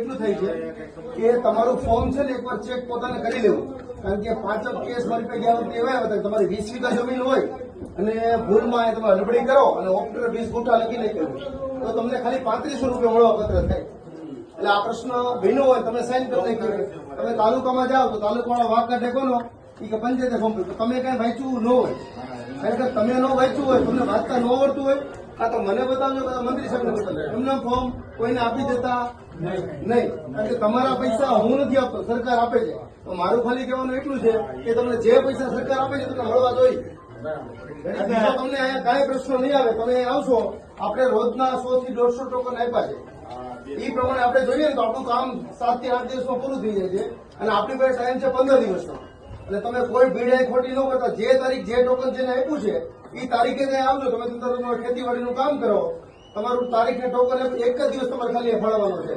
એટલું થાય છે કે તમારું ફોર્મ છે ને એકવાર ચેક પોતાને કરી લેવું. કારણ કે પાંચ કેસ મારી પાસે ગયા વખતે એવા હતા તમારી વીસ વીઘા જમીન હોય અને ભૂલમાં એ તમે હડબડી કરો અને ઓપ્ટર વીસ ગુંઠા લખી નાખ્યું તો તમને ખાલી પાંત્રીસો રૂપિયા મળવા પત્ર થાય. એટલે આ પ્રશ્ન બન્યો હોય, તમે સાઈન કરી કરો તમે તાલુકામાં જાઓ તો તાલુકાવાળા વાંક કાઢે કોનો ઈ કે પંચાયતે ફોર્મ તમે કઈ વાંચ્યું ન હોય. કે તમે ન વાંચ્યું હોય, તમને વાંચતા ન આવડતું હોય કાં તો મને બતાવજો કાં તો મંત્રી સાહેબને એમના ફોર્મ કોઈને આપી દેતા નહીં. કારણ કે તમારા પૈસા હું નથી આપતો, સરકાર આપે છે. તો મારું ખાલી કહેવાનું એટલું છે કે તમને જે પૈસા સરકાર આપે છે તમને મળવા જોઈએ. તમને અહીંયા કાંઈ પ્રશ્ન નહીં આવે, તમે આવશો, આપણે રોજના સો થી દોઢસો ટોકન આપ્યા છે. એ પ્રમાણે આપણે જોઈએ ને તો આપણું કામ સાતથી આઠ દિવસમાં પૂરું થઈ જાય છે. અને આપણી પાસે ટાઈમ છે પંદર દિવસનો. એટલે તમે કોઈ ભીડ ખોટી ન કરતા. જે તારીખ જે ટોકન જેને આપ્યું છે એ તારીખે ત્યાં આવજો. તમે તમારું ખેતીવાડીનું કામ કરો. તમારું તારીખ ને ટોકન એક જ દિવસ તમારે ખાલી ફાળવવાનો છે.